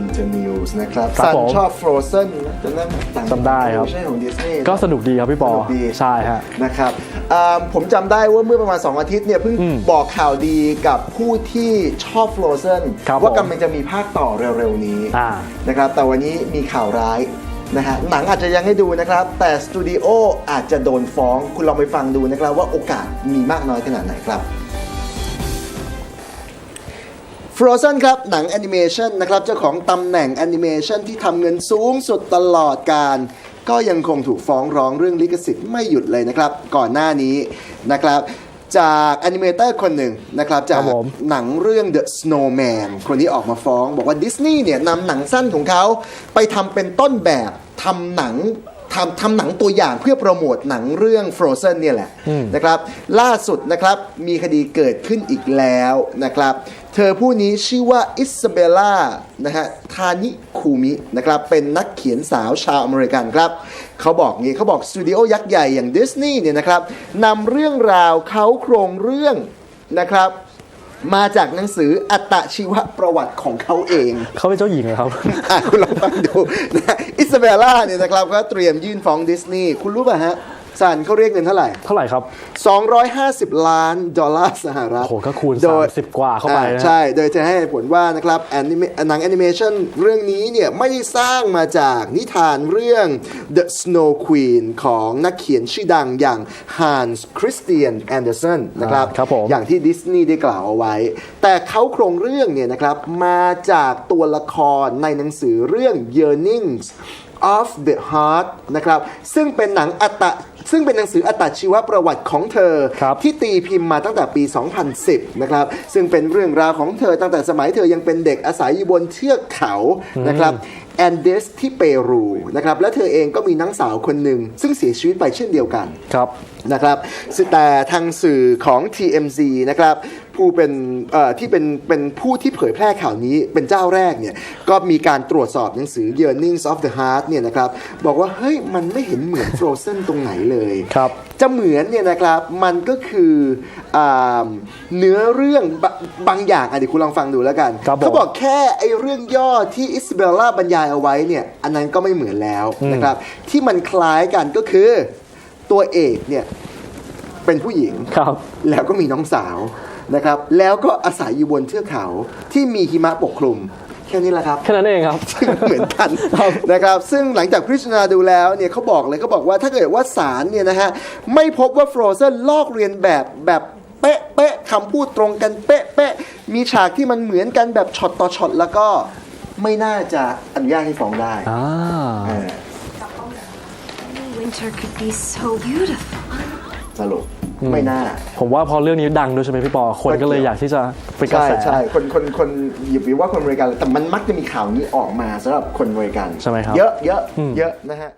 Internews นะครับครับสันผมชอบ Frozen นะจำได้ไหมต่างจำได้ครับ ไม่ใช่ของดิสนีย์ก็สนุกดีครับพี่ปอสนุกดีใช่ฮะ นะครับอ่าผมจำได้ว่าเมื่อประมาณ 2 อาทิตย์เนี่ยเพิ่งอืมบอกข่าวดีกับผู้ที่ชอบ Frozen ครับว่าผมกำลังจะมีภาคต่อเร็วๆนี้อ่า นะครับแต่วันนี้มีข่าวร้ายนะฮะหนังอาจจะยังให้ดูนะครับ แต่สตูดิโออาจจะโดนฟ้องคุณลองไปฟังดูนะครับว่าโอกาสมีมากน้อยขนาดไหนครับ Frozen ครับ หนังแอนิเมชันนะครับ เจ้าของตำแหน่งแอนิเมชันที่ทำเงินสูงสุดตลอดการ ก็ยังคงถูกฟ้องร้องเรื่องลิขสิทธิ์ไม่หยุดเลยนะครับ ก่อนหน้านี้นะครับจากแอนิเมเตอร์คนหนึ่งนะครับจากครับผมหนังเรื่อง The Snowman คนที่ออกมาฟ้องบอกว่าดิสนีย์เนี่ยนำหนังสั้นของเขา ไปทำเป็นต้นแบบทำหนังทำทำหนังตัวอย่างเพื่อโปรโมทหนังเรื่อง Frozen เนี่ยแหละนะครับล่าสุดนะครับมีคดีเกิดขึ้นอีกแล้วนะครับ เธอผู้นี้ชื่อว่าอิสเบลล่านะฮะทานิคูมินะครับเป็นนักเขียนสาวชาวอเมริกันครับเขาบอกงี้เขาบอกสตูดิโอยักษ์ใหญ่อย่างดิสนีย์เนี่ยนะครับนำเรื่องราวเขาโครงเรื่องนะครับมาจากหนังสืออัตชีวประวัติของเขาเอง เขาเป็นเจ้าหญิงเหรอครับอะคุณลองฟังดูนะอิสเบลล่าเนี่ยนะครับก็เตรียมยื่นฟ้องดิสนีย์คุณรู้ป่ะฮะ สันเขาเรียกเงินเท่าไหร่ เท่าไหร่ครับ 250 ล้านดอลลาร์สหรัฐโอ้โหก็คูณโดย30 กว่าเข้าไปนะอ่ใช่ โดยจะให้เหตุผลว่านะครับแอนิเมหนังแอนิเมชันเรื่องนี้เนี่ยไม่ได้สร้างมาจากนิทานเรื่อง The Snow Queen ของนักเขียนชื่อดังอย่าง Hans Christian Andersen นะครับอ่าครับผมอย่างที่ดิสนีย์ได้กล่าวเอาไว้ แต่เขาโครงเรื่องเนี่ยนะครับมาจากตัวละครในหนังสือเรื่อง Yearnings of the Heart นะครับซึ่งเป็นหนังอัตซึ่งเป็นหนังสืออัตชีวประวัติของเธอครับที่ตีพิมพ์มาตั้งแต่ปี 2010 นะครับ ซึ่งเป็นเรื่องราวของเธอตั้งแต่สมัยเธอยังเป็นเด็กอาศัยอยู่บนเทือกเขานะครับ แอนเดสที่เปรูนะครับและเธอเองก็มีน้องสาวคนหนึ่ง ซึ่งเสียชีวิตไปเช่นเดียวกันครับนะครับแต่ทางสื่อของ TMZ นะครับผู้เป็นเอ่อที่เป็นเป็นผู้ที่เผยแพร่ข่าวนี้เป็นเจ้าแรกเนี่ยก็มีการตรวจสอบหนังสือ Yearnings of the Heart เนี่ยนะครับบอกว่าเฮ้ยมันไม่เห็นเหมือน Frozen ตรงไหนเลยครับจะเหมือนเนี่ยนะครับมันก็คืออาเนื้อเรื่องบะบางอย่างอะเดี๋ยวคุณลองฟังดูแล้วกันครับผมเขาบอกแค่ไอ้เรื่องย่อที่อิสเบลล่าบรรยายเอาไว้เนี่ยอันนั้นก็ไม่เหมือนแล้วนะครับ ที่มันคล้ายกันก็คือตัวเอกเนี่ยเป็นผู้หญิงครับแล้วก็มีน้องสาวนะครับ แล้วก็อาศัยอยู่บนเทือกเขาที่มีหิมะปกคลุมแค่นี้แหละครับแค่นั้นเองครับ เหมือนกันครับนะครับ ซึ่งหลังจากพิจารณาดูแล้วเนี่ยเขาบอกเลยเขาบอกว่าถ้าเกิดว่าศาลเนี่ยนะฮะไม่พบว่า Frozen ลอกเรียนแบบแบบเป๊ะเป๊ะคำพูดตรงกันเป๊ะเป๊ะมีฉากที่มันเหมือนกันแบบช็อตต่อช็อตแล้วก็ ไม่น่าจะอนุญาตให้ฟ้องได้อ่า เออ Winter could be so beautiful. สรุปไม่น่า ผมว่าพอเรื่องนี้ดังด้วยใช่ไหมพี่ปอ คนก็เลยอยากที่จะเป็นกระใช่แส ใช่คนคนคนหยิบวิว่าคนอเมริกันแต่มันมักจะมีข่าวนี้ออกมาสำหรับคนอเมริกันใช่ไหมครับ เยอะเยอะเยอะนะฮะ